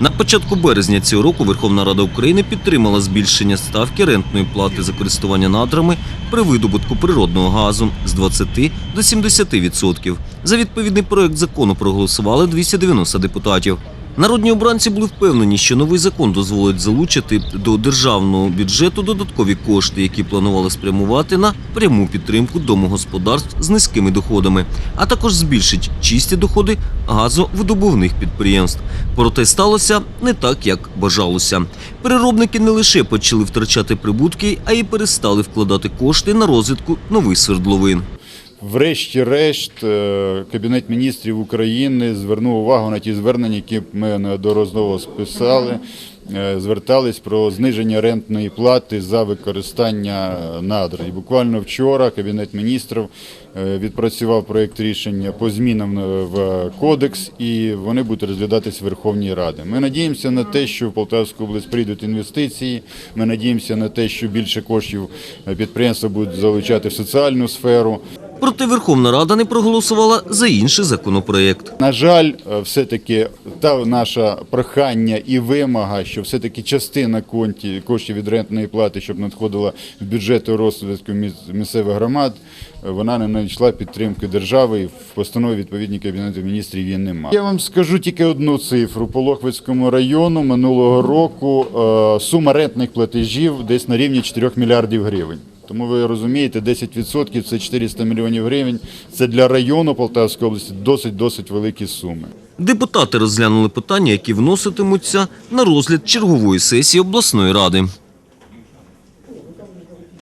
На початку березня цього року Верховна Рада України підтримала збільшення ставки рентної плати за користування надрами при видобутку природного газу з 20 до 70%. За відповідний проект закону проголосували 290 депутатів. Народні обранці були впевнені, що новий закон дозволить залучити до державного бюджету додаткові кошти, які планували спрямувати на пряму підтримку домогосподарств з низькими доходами, а також збільшить чисті доходи газовидобувних підприємств. Проте сталося не так, як бажалося. Переробники не лише почали втрачати прибутки, а й перестали вкладати кошти на розвитку нових свердловин. Врешті-решт, е, Кабінет міністрів України звернув увагу на ті звернення, які ми неодноразово списали. е, Звертались про зниження рентної плати за використання надр. І буквально вчора Кабінет міністрів е, відпрацював проєкт рішення по змінам в кодекс, і вони будуть розглядатись в Верховній Раді. Ми надіємося на те, що в Полтавську область прийдуть інвестиції. Ми надіємося на те, що більше коштів підприємства будуть залучати в соціальну сферу. Проте Верховна Рада не проголосувала за інший законопроєкт. На жаль, е, все-таки та наша прохання і вимога, що все-таки частина конті, коштів від рентної плати, щоб надходила в бюджет розвитку міс- місцевих громад, е, вона не знайшла підтримки держави і в постанові відповідній Кабінету міністрів її немає. Я вам скажу тільки одну цифру. По Лохвицькому району минулого року е, сума рентних платежів десь на рівні 4 мільярдів гривень. Тому ви розумієте, 10% – це 400 мільйонів гривень. Це для району Полтавської області досить-досить великі суми. Депутати розглянули питання, які вноситимуться на розгляд чергової сесії обласної ради.